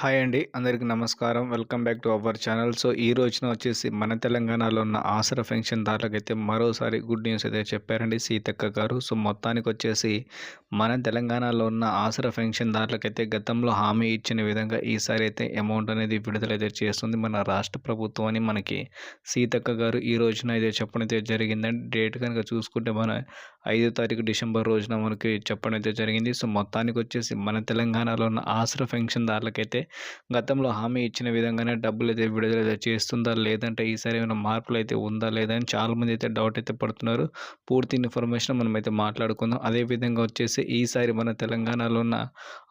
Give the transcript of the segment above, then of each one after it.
Hi అండి అందరికీ నమస్కారం. Welcome back to our channel. So ఈ రోజున వచ్చేసి మన తెలంగాణలో ఉన్న ఆసరా పెన్షన్దారులకైతే మరోసారి గుడ్ న్యూస్ అయితే చెప్పారండి సీతక్క గారు. సో మొత్తానికి వచ్చేసి మన తెలంగాణలో ఉన్న ఆసరా పెన్షన్దారులకైతే గతంలో హామీ ఇచ్చిన విధంగా ఈసారి అయితే అమౌంట్ అనేది విడుదలైతే చేస్తుంది మన రాష్ట్ర ప్రభుత్వం అని మనకి సీతక్క గారు ఈ రోజున అయితే చెప్పడం అయితే జరిగిందండి. డేట్ కనుక చూసుకుంటే మన ఐదో తారీఖు డిసెంబర్ రోజున మనకి చెప్పడం అయితే జరిగింది. సో మొత్తానికి వచ్చేసి మన తెలంగాణలో ఉన్న ఆసరా పెన్షన్దారులకైతే గతంలో హామీ ఇచ్చిన విధంగానే డబ్బులు అయితే విడుదల చేస్తుందా లేదంటే ఈసారి ఏమైనా మార్పులు అయితే ఉందా లేదా అని చాలామంది అయితే డౌట్ అయితే పడుతున్నారు. పూర్తి ఇన్ఫర్మేషన్ మనం అయితే మాట్లాడుకుందాం అదేవిధంగా వచ్చేసి ఈసారి మన తెలంగాణలో ఉన్న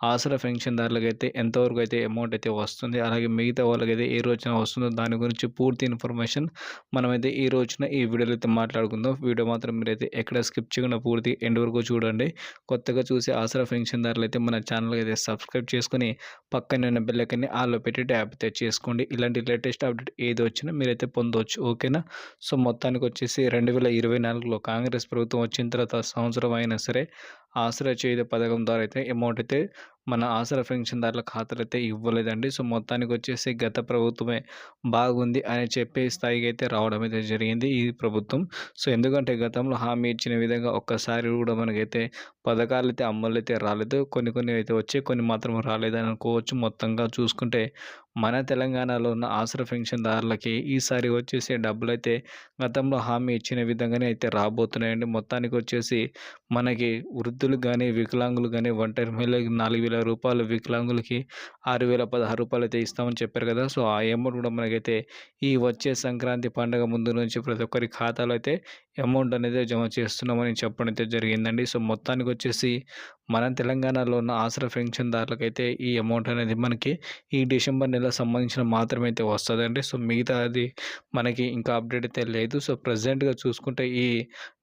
ఆసరా పెన్షన్దారులకు అయితే ఎంతవరకు అయితే అమౌంట్ అయితే వస్తుంది అలాగే మిగతా వాళ్ళకైతే ఏ రోజున వస్తుందో దాని గురించి పూర్తి ఇన్ఫర్మేషన్ మనమైతే ఈ రోజున ఈ వీడియోలో అయితే మాట్లాడుకుందాం. వీడియో మాత్రం మీరైతే ఎక్కడ స్కిప్ చేయకుండా పూర్తి ఎండ్ వరకు చూడండి. కొత్తగా చూసి ఆసరా పెన్షన్దారులు అయితే మన ఛానల్ అయితే సబ్స్క్రైబ్ చేసుకుని పక్కన ఉన్న బిల్లకని ఆలో పెట్టి ట్యాప్ అయితే చేసుకోండి. ఇలాంటి లేటెస్ట్ అప్డేట్ ఏది వచ్చినా మీరైతే పొందవచ్చు ఓకేనా సో మొత్తానికి వచ్చేసి రెండు వేల ఇరవై నాలుగులో కాంగ్రెస్ ప్రభుత్వం వచ్చిన తర్వాత సంవత్సరం అయినా సరే ఆసరా చేయుత పథకం ద్వారా అయితే అమౌంట్ అయితే మన ఆసరా పెన్షన్దారుల ఖాతాలు అయితే ఇవ్వలేదండి. సో మొత్తానికి వచ్చేసి గత ప్రభుత్వమే బాగుంది అని చెప్పే స్థాయికి అయితే రావడం అయితే జరిగింది ఈ ప్రభుత్వం. సో ఎందుకంటే గతంలో హామీ ఇచ్చిన విధంగా ఒక్కసారి కూడా మనకైతే పథకాలు అయితే అమలు అయితే రాలేదు. కొన్ని కొన్ని అయితే వచ్చాయి కొన్ని మాత్రం రాలేదని అనుకోవచ్చు. మొత్తంగా చూసుకుంటే మన తెలంగాణలో ఉన్న ఆసరా పెన్షన్దారులకి ఈసారి వచ్చేసి డబ్బులు అయితే గతంలో హామీ ఇచ్చిన విధంగానే అయితే రాబోతున్నాయండి. మొత్తానికి వచ్చేసి మనకి వృద్ధులు కానీ వికలాంగులు కానీ ఒంటరి మహిళలకు నాలుగు వేల రూపాయలు వికలాంగులకి ఆరు వేల పదహారు రూపాయలు అయితే ఇస్తామని చెప్పారు కదా. సో ఆ అమౌంట్ కూడా మనకైతే ఈ వచ్చే సంక్రాంతి పండుగ ముందు నుంచి ప్రతి ఒక్కరి ఖాతాలో అయితే అమౌంట్ అనేది జమ చేస్తున్నామని చెప్పడం అయితే జరిగిందండి. సో మొత్తానికి వచ్చేసి మన తెలంగాణలో ఉన్న ఆసరా పెన్షన్దారులకైతే ఈ అమౌంట్ అనేది మనకి ఈ డిసెంబర్ నెల సంబంధించిన మాత్రమే అయితే వస్తుందండి. సో మిగతా అది మనకి ఇంకా అప్డేట్ అయితే లేదు. సో ప్రజెంట్గా చూసుకుంటే ఈ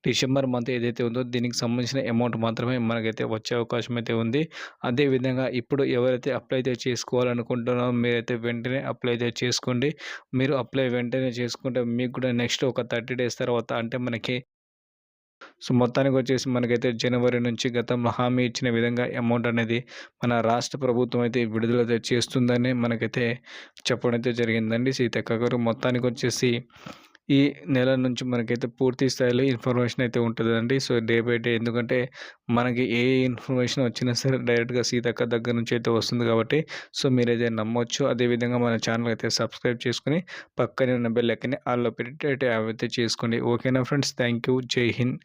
డిసెంబర్ మంత్ ఏదైతే ఉందో దీనికి సంబంధించిన అమౌంట్ మాత్రమే మనకైతే వచ్చే అవకాశం అయితే ఉంది అదేవిధంగా ఇప్పుడు ఎవరైతే అప్లై అయితే చేసుకోవాలనుకుంటున్నారో మీరైతే వెంటనే అప్లై అయితే చేసుకోండి. మీరు అప్లై వెంటనే చేసుకుంటే మీకు కూడా నెక్స్ట్ ఒక థర్టీ డేస్ తర్వాత అంటే మనకి సో మొత్తానికి వచ్చేసి మనకైతే జనవరి నుంచి గతంలో హామీ ఇచ్చిన విధంగా అమౌంట్ అనేది మన రాష్ట్ర ప్రభుత్వం అయితే విడుదల చేస్తుందని మనకైతే చెప్పడం అయితే జరిగిందండి. సీతక్క గారు మొత్తానికి వచ్చేసి ఈ నెల నుంచి మనకైతే పూర్తి స్థాయిలో ఇన్ఫర్మేషన్ అయితే ఉంటుందండి. సో డే బై డే ఎందుకంటే మనకి ఏ ఇన్ఫర్మేషన్ వచ్చినా సరే డైరెక్ట్గా సీతక్క దగ్గర నుంచి అయితే వస్తుంది కాబట్టి సో మీరైతే నమ్మొచ్చు అదేవిధంగా మన ఛానల్ అయితే సబ్స్క్రైబ్ చేసుకుని పక్కనే ఉన్న బెల్ ఎక్కని ఆల్లో పెట్టి అయితే చేసుకోండి. ఓకేనా ఫ్రెండ్స్? థ్యాంక్ యూ జై హింద్.